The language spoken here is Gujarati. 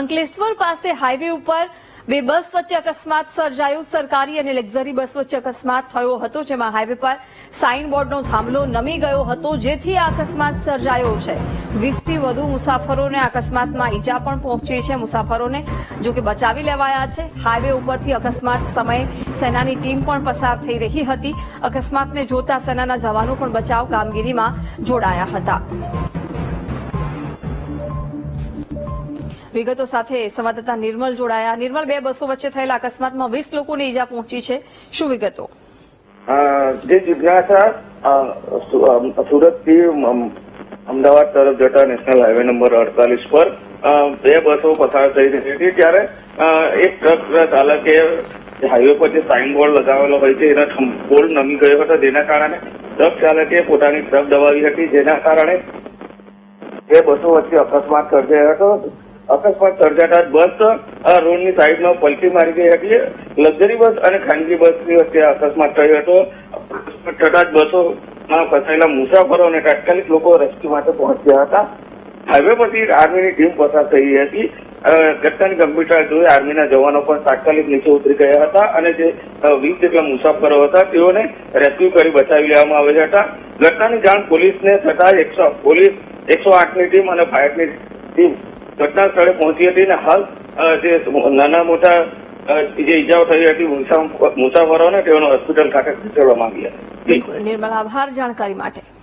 અંકલેશ્વર પાસે હાઈવે ઉપર બે બસ વચ્ચે અકસ્માત સર્જાયો. સરકારી અને લક્ઝરી બસ વચ્ચે અકસ્માત થયો હતો, જેમાં હાઈવે પર સાઇન બોર્ડનો થાંભલો નમી ગયો હતો, જેથી આ અકસ્માત સર્જાયો છે. વીસથી વધુ મુસાફરોને અકસ્માતમાં ઈજા પણ પહોંચી છે. મુસાફરોને જો કે બચાવી લેવાયા છે. હાઈવે ઉપરથી અકસ્માત સમયે સેનાની ટીમ પણ પસાર થઈ રહી હતી. અકસ્માતને જોતા સેનાના જવાનો પણ બચાવ કામગીરીમાં જોડાયા હતા. વિગતો સાથે સંવાદદાતા નિર્મલ જોડાયા. નિર્મલ, બે બસો વચ્ચે થયેલા અકસ્માતમાં વીસ લોકોને ઈજા પહોંચી છે. શું વિગતો? જે જિજ્ઞાસા સુરતથી અમદાવાદ તરફ જતા નેશનલ હાઈવે નંબર અડતાલીસ પર બે બસો પસાર થઈ રહી હતી ત્યારે એક ટ્રક ચાલકે હાઈવે પર જે સાઇન બોર્ડ લગાવેલો હોય છે, એના બોર્ડ નમી ગયો હતો. જેના કારણે ટ્રક ચાલકે પોતાની ટ્રક દબાવી હતી. જેના કારણે બે બસો વચ્ચે અકસ્માત સર્જાયો હતો. અકસ્માત સર્જાતા બસની રોડની સાઈડમાં પલટી મારી ગઈ હતી. લક્ઝરી બસ અને ખાનગી બસની વચ્ચે અકસ્માત થયો હતો. થતા જ બસોમાં ફસાયેલા મુસાફરો અને તાત્કાલિક લોકો રેસ્ક્યુ માટે પહોંચ્યા હતા. હાઈવે પરથી આર્મીની ટીમ પસાર થઈ હતી. ઘટનાની ગંભીરતા જોઈ આર્મીના જવાનો પણ તાત્કાલિક નીચે ઉતરી ગયા હતા અને જે વીસ જેટલા મુસાફરો હતા, તેઓને રેસ્ક્યુ કરી બચાવી લેવામાં આવ્યા હતા. ઘટનાની જાણ પોલીસને થતા એકસો, પોલીસ એકસો આઠની ટીમ અને ફાયરની ટીમ ઘટના સ્થળે પહોંચી હતી અને હાલ જે નાના મોટા જે ઈજાઓ થઈ હતી મુસા- મુસાફરોને તેઓને હોસ્પિટલ ખાતે ખસેડવામાં આવ્યા. બિલકુલ. નિર્મલ, આભાર જાણકારી માટે.